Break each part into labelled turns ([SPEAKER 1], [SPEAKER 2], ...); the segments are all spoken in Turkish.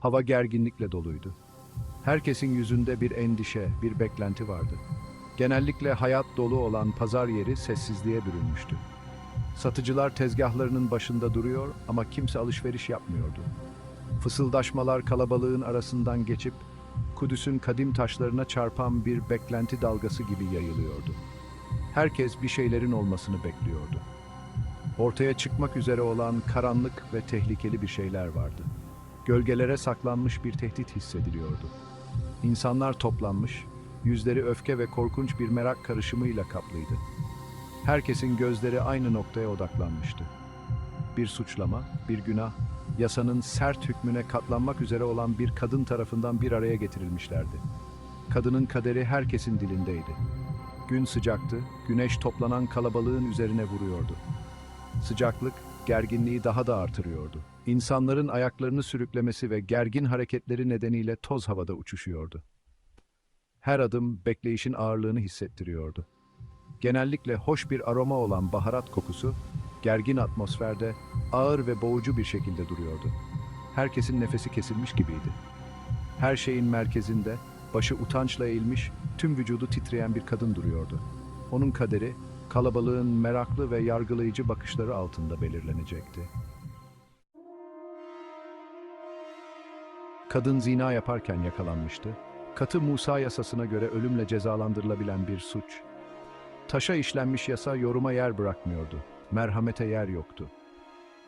[SPEAKER 1] Hava gerginlikle doluydu. Herkesin yüzünde bir endişe, bir beklenti vardı. Genellikle hayat dolu olan pazar yeri sessizliğe bürünmüştü. Satıcılar tezgahlarının başında duruyor ama kimse alışveriş yapmıyordu. Fısıldaşmalar kalabalığın arasından geçip Kudüs'ün kadim taşlarına çarpan bir beklenti dalgası gibi yayılıyordu. Herkes bir şeylerin olmasını bekliyordu. Ortaya çıkmak üzere olan karanlık ve tehlikeli bir şeyler vardı. Gölgelere saklanmış bir tehdit hissediliyordu. İnsanlar toplanmış, yüzleri öfke ve korkunç bir merak karışımıyla kaplıydı. Herkesin gözleri aynı noktaya odaklanmıştı. Bir suçlama, bir günah, yasanın sert hükmüne katlanmak üzere olan bir kadın tarafından bir araya getirilmişlerdi. Kadının kaderi herkesin dilindeydi. Gün sıcaktı, güneş toplanan kalabalığın üzerine vuruyordu. Sıcaklık, gerginliği daha da artırıyordu. İnsanların ayaklarını sürüklemesi ve gergin hareketleri nedeniyle toz havada uçuşuyordu. Her adım bekleyişin ağırlığını hissettiriyordu. Genellikle hoş bir aroma olan baharat kokusu, gergin atmosferde ağır ve boğucu bir şekilde duruyordu. Herkesin nefesi kesilmiş gibiydi. Her şeyin merkezinde, başı utançla eğilmiş, tüm vücudu titreyen bir kadın duruyordu. Onun kaderi, kalabalığın meraklı ve yargılayıcı bakışları altında belirlenecekti. Kadın zina yaparken yakalanmıştı. Katı Musa yasasına göre ölümle cezalandırılabilen bir suç. Taşa işlenmiş yasa yoruma yer bırakmıyordu. Merhamete yer yoktu.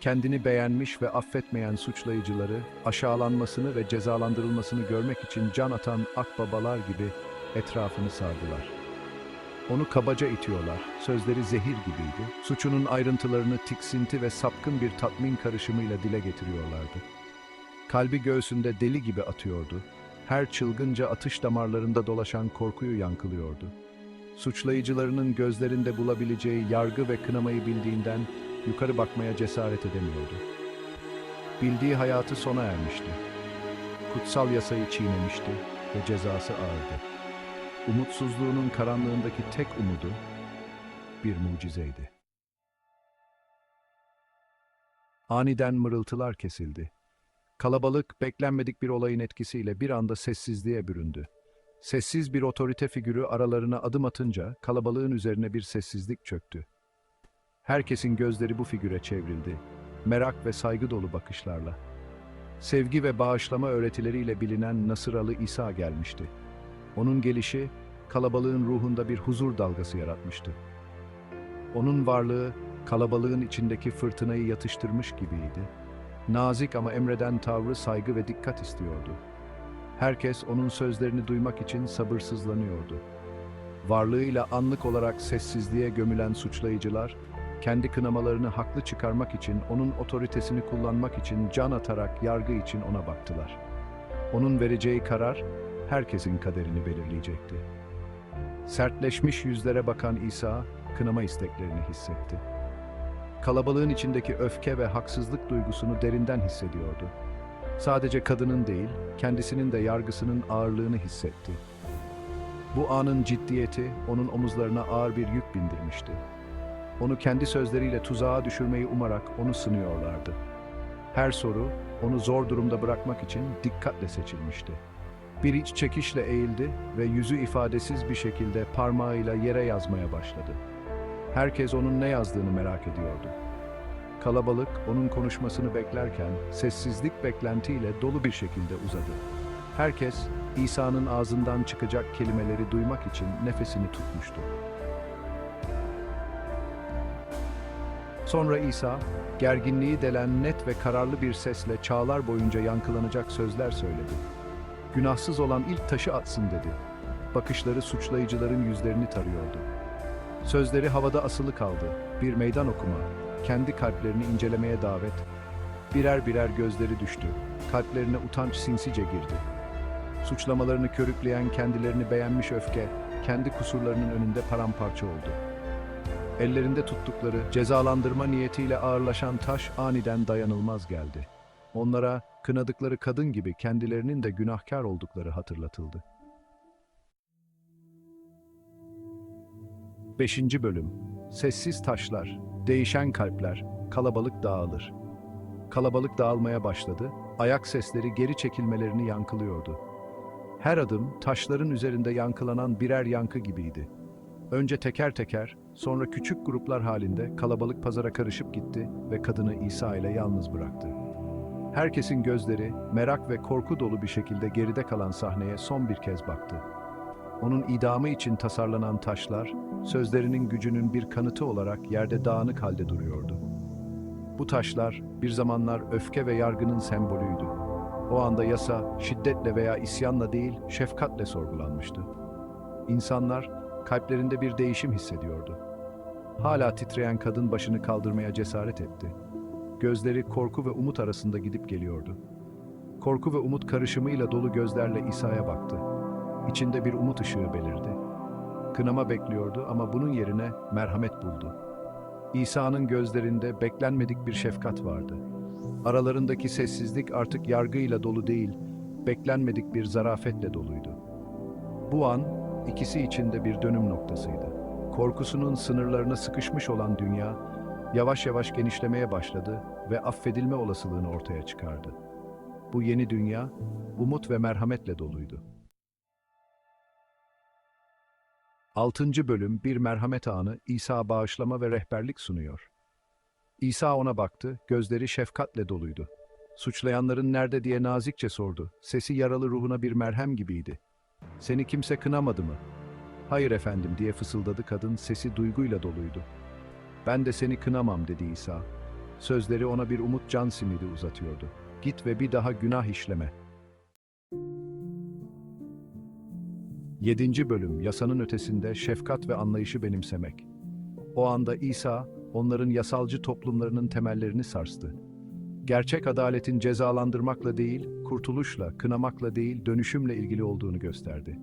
[SPEAKER 1] Kendini beğenmiş ve affetmeyen suçlayıcıları, aşağılanmasını ve cezalandırılmasını görmek için can atan akbabalar gibi etrafını sardılar. Onu kabaca itiyorlar, sözleri zehir gibiydi, suçunun ayrıntılarını tiksinti ve sapkın bir tatmin karışımıyla dile getiriyorlardı. Kalbi göğsünde deli gibi atıyordu, her çılgınca atış damarlarında dolaşan korkuyu yankılıyordu. Suçlayıcılarının gözlerinde bulabileceği yargı ve kınamayı bildiğinden yukarı bakmaya cesaret edemiyordu. Bildiği hayatı sona ermişti. Kutsal yasayı çiğnemişti ve cezası ağırdı. Umutsuzluğunun karanlığındaki tek umudu bir mucizeydi. Aniden mırıltılar kesildi. Kalabalık beklenmedik bir olayın etkisiyle bir anda sessizliğe büründü. Sessiz bir otorite figürü aralarına adım atınca kalabalığın üzerine bir sessizlik çöktü. Herkesin gözleri bu figüre çevrildi. Merak ve saygı dolu bakışlarla. Sevgi ve bağışlama öğretileriyle bilinen Nasıralı İsa gelmişti. Onun gelişi kalabalığın ruhunda bir huzur dalgası yaratmıştı. Onun varlığı kalabalığın içindeki fırtınayı yatıştırmış gibiydi. Nazik ama emreden tavrı saygı ve dikkat istiyordu. Herkes onun sözlerini duymak için sabırsızlanıyordu. Varlığıyla anlık olarak sessizliğe gömülen suçlayıcılar, kendi kınamalarını haklı çıkarmak için, onun otoritesini kullanmak için can atarak yargı için ona baktılar. Onun vereceği karar, herkesin kaderini belirleyecekti. Sertleşmiş yüzlere bakan İsa, kınama isteklerini hissetti. Kalabalığın içindeki öfke ve haksızlık duygusunu derinden hissediyordu. Sadece kadının değil, kendisinin de yargısının ağırlığını hissetti. Bu anın ciddiyeti onun omuzlarına ağır bir yük bindirmişti. Onu kendi sözleriyle tuzağa düşürmeyi umarak onu sınıyorlardı. Her soru onu zor durumda bırakmak için dikkatle seçilmişti. Bir iç çekişle eğildi ve yüzü ifadesiz bir şekilde parmağıyla yere yazmaya başladı. Herkes onun ne yazdığını merak ediyordu. Kalabalık onun konuşmasını beklerken sessizlik beklentiyle dolu bir şekilde uzadı. Herkes İsa'nın ağzından çıkacak kelimeleri duymak için nefesini tutmuştu. Sonra İsa, gerginliği delen net ve kararlı bir sesle çağlar boyunca yankılanacak sözler söyledi. Günahsız olan ilk taşı atsın dedi. Bakışları suçlayıcıların yüzlerini tarıyordu. Sözleri havada asılı kaldı. Bir meydan okuma, kendi kalplerini incelemeye davet. Birer birer gözleri düştü. Kalplerine utanç sinsice girdi. Suçlamalarını körükleyen kendilerini beğenmiş öfke, kendi kusurlarının önünde paramparça oldu. Ellerinde tuttukları cezalandırma niyetiyle ağırlaşan taş aniden dayanılmaz geldi. Onlara kınadıkları kadın gibi kendilerinin de günahkar oldukları hatırlatıldı. 5. Bölüm Sessiz taşlar, değişen kalpler, kalabalık dağılır. Kalabalık dağılmaya başladı, ayak sesleri geri çekilmelerini yankılıyordu. Her adım taşların üzerinde yankılanan birer yankı gibiydi. Önce teker teker, sonra küçük gruplar halinde kalabalık pazara karışıp gitti ve kadını İsa ile yalnız bıraktı. Herkesin gözleri merak ve korku dolu bir şekilde geride kalan sahneye son bir kez baktı. Onun idamı için tasarlanan taşlar, sözlerinin gücünün bir kanıtı olarak yerde dağınık halde duruyordu. Bu taşlar bir zamanlar öfke ve yargının sembolüydü. O anda yasa şiddetle veya isyanla değil, şefkatle sorgulanmıştı. İnsanlar kalplerinde bir değişim hissediyordu. Hala titreyen kadın başını kaldırmaya cesaret etti. Gözleri korku ve umut arasında gidip geliyordu. Korku ve umut karışımıyla dolu gözlerle İsa'ya baktı. İçinde bir umut ışığı belirdi. Kınama bekliyordu ama bunun yerine merhamet buldu. İsa'nın gözlerinde beklenmedik bir şefkat vardı. Aralarındaki sessizlik artık yargıyla dolu değil, beklenmedik bir zarafetle doluydu. Bu an ikisi için de bir dönüm noktasıydı. Korkusunun sınırlarına sıkışmış olan dünya yavaş yavaş genişlemeye başladı ve affedilme olasılığını ortaya çıkardı. Bu yeni dünya umut ve merhametle doluydu. 6. bölüm bir merhamet anı İsa bağışlama ve rehberlik sunuyor. İsa ona baktı, gözleri şefkatle doluydu. Suçlayanların nerede diye nazikçe sordu. Sesi yaralı ruhuna bir merhem gibiydi. Seni kimse kınamadı mı? Hayır efendim diye fısıldadı kadın, sesi duyguyla doluydu. Ben de seni kınamam dedi İsa. Sözleri ona bir umut can simidi uzatıyordu. Git ve bir daha günah işleme. 7. bölüm Yasanın ötesinde şefkat ve anlayışı benimsemek. O anda İsa onların yasalcı toplumlarının temellerini sarstı. Gerçek adaletin cezalandırmakla değil, kurtuluşla, kınamakla değil, dönüşümle ilgili olduğunu gösterdi.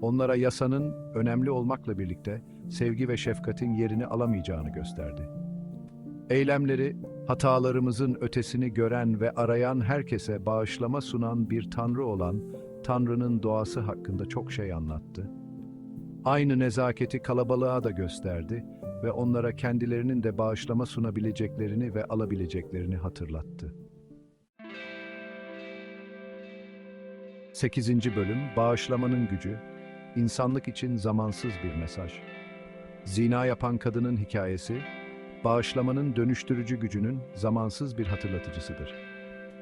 [SPEAKER 1] Onlara yasanın önemli olmakla birlikte sevgi ve şefkatin yerini alamayacağını gösterdi. Eylemleri hatalarımızın ötesini gören ve arayan herkese bağışlama sunan bir tanrı olan Tanrı'nın doğası hakkında çok şey anlattı. Aynı nezaketi kalabalığa da gösterdi ve onlara kendilerinin de bağışlama sunabileceklerini ve alabileceklerini hatırlattı. 8. bölüm Bağışlamanın gücü, insanlık için zamansız bir mesaj. Zina yapan kadının hikayesi, bağışlamanın dönüştürücü gücünün zamansız bir hatırlatıcısıdır.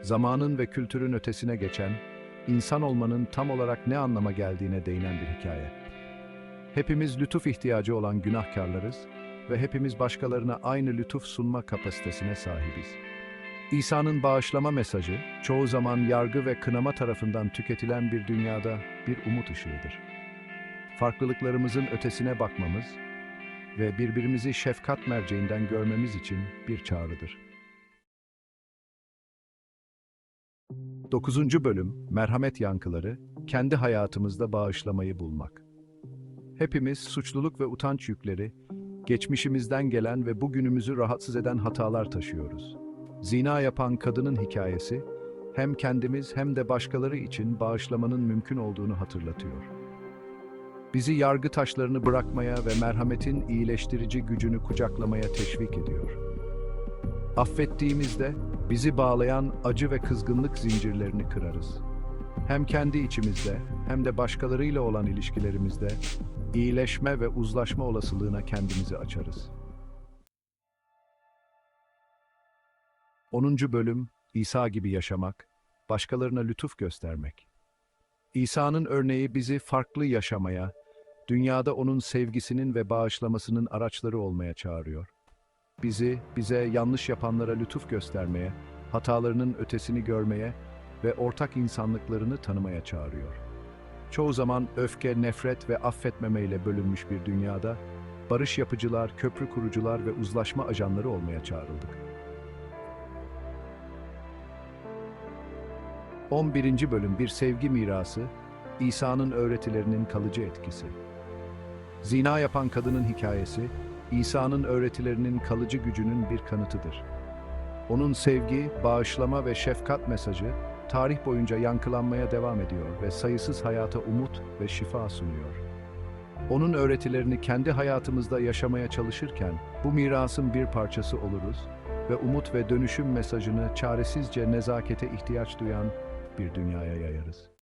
[SPEAKER 1] Zamanın ve kültürün ötesine geçen, insan olmanın tam olarak ne anlama geldiğine değinen bir hikaye. Hepimiz lütuf ihtiyacı olan günahkarlarız ve hepimiz başkalarına aynı lütuf sunma kapasitesine sahibiz. İsa'nın bağışlama mesajı, çoğu zaman yargı ve kınama tarafından tüketilen bir dünyada bir umut ışığıdır. Farklılıklarımızın ötesine bakmamız ve birbirimizi şefkat merceğinden görmemiz için bir çağrıdır. 9. bölüm Merhamet yankıları, kendi hayatımızda bağışlamayı bulmak. Hepimiz suçluluk ve utanç yükleri, geçmişimizden gelen ve bugünümüzü rahatsız eden hatalar taşıyoruz. Zina yapan kadının hikayesi, hem kendimiz hem de başkaları için bağışlamanın mümkün olduğunu hatırlatıyor. Bizi yargı taşlarını bırakmaya ve merhametin iyileştirici gücünü kucaklamaya teşvik ediyor. Affettiğimizde bizi bağlayan acı ve kızgınlık zincirlerini kırarız. Hem kendi içimizde hem de başkalarıyla olan ilişkilerimizde iyileşme ve uzlaşma olasılığına kendimizi açarız. 10. bölüm İsa gibi yaşamak, başkalarına lütuf göstermek. İsa'nın örneği bizi farklı yaşamaya, dünyada onun sevgisinin ve bağışlamasının araçları olmaya çağırıyor. Bizi, bize yanlış yapanlara lütuf göstermeye, hatalarının ötesini görmeye ve ortak insanlıklarını tanımaya çağırıyor. Çoğu zaman öfke, nefret ve affetmemeyle bölünmüş bir dünyada, barış yapıcılar, köprü kurucular ve uzlaşma ajanları olmaya çağrıldık. 11. bölüm bir sevgi mirası, İsa'nın öğretilerinin kalıcı etkisi. Zina yapan kadının hikayesi, İsa'nın öğretilerinin kalıcı gücünün bir kanıtıdır. Onun sevgi, bağışlama ve şefkat mesajı tarih boyunca yankılanmaya devam ediyor ve sayısız hayata umut ve şifa sunuyor. Onun öğretilerini kendi hayatımızda yaşamaya çalışırken bu mirasın bir parçası oluruz ve umut ve dönüşüm mesajını çaresizce nezakete ihtiyaç duyan bir dünyaya yayarız.